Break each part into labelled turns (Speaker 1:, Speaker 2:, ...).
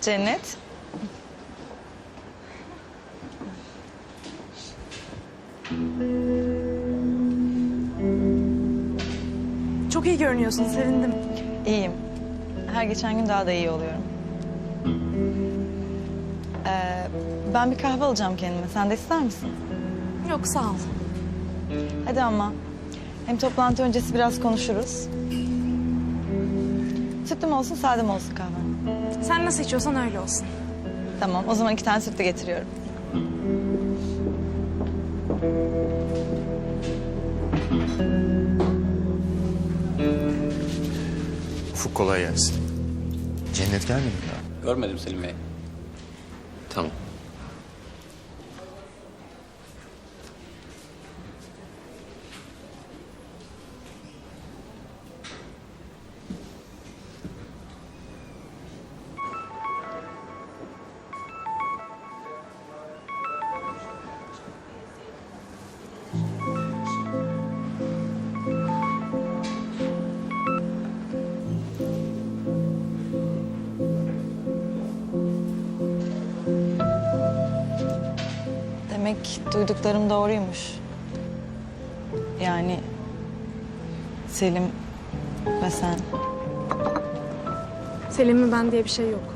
Speaker 1: Cennet.
Speaker 2: Çok iyi görünüyorsun, sevindim.
Speaker 1: İyiyim. Her geçen gün daha da iyi oluyorum. Ee, ben bir kahve alacağım kendime. Sen de ister misin?
Speaker 2: Yok, sağ ol.
Speaker 1: Hadi ama. Hem toplantı öncesi biraz konuşuruz. Sütlü mü olsun, sade mi olsun kahven?
Speaker 2: Sen nasıl içiyorsan öyle olsun.
Speaker 1: Tamam, o zaman iki tane sütlü getiriyorum.
Speaker 3: Ufuk kolay gelsin. Cennet gelmedi mi daha?
Speaker 4: Görmedim Selim Bey.
Speaker 3: Tamam.
Speaker 1: Demek duyduklarım doğruymuş. Yani Selim ve sen.
Speaker 2: Selim mi ben diye bir şey yok.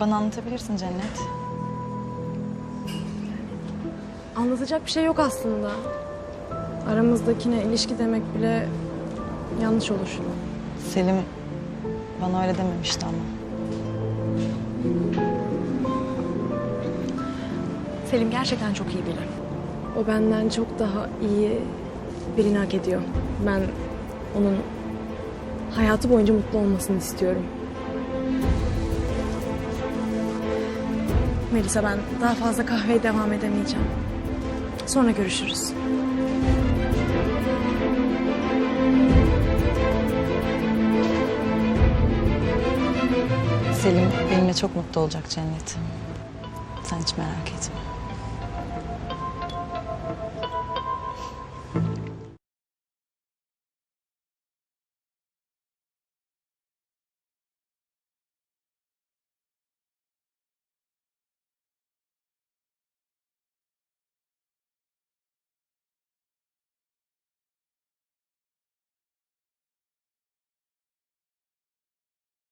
Speaker 1: Bana anlatabilirsin Cennet.
Speaker 2: Anlatacak bir şey yok aslında. Aramızdakine ilişki demek bile yanlış olur.
Speaker 1: Selim bana öyle dememişti ama.
Speaker 2: Selim gerçekten çok iyi biri. O benden çok daha iyi birini hak ediyor. Ben onun hayatı boyunca mutlu olmasını istiyorum. Melisa ben daha fazla kahveye devam edemeyeceğim. Sonra görüşürüz.
Speaker 1: Selim benimle çok mutlu olacak Cennet. Sen hiç merak etme.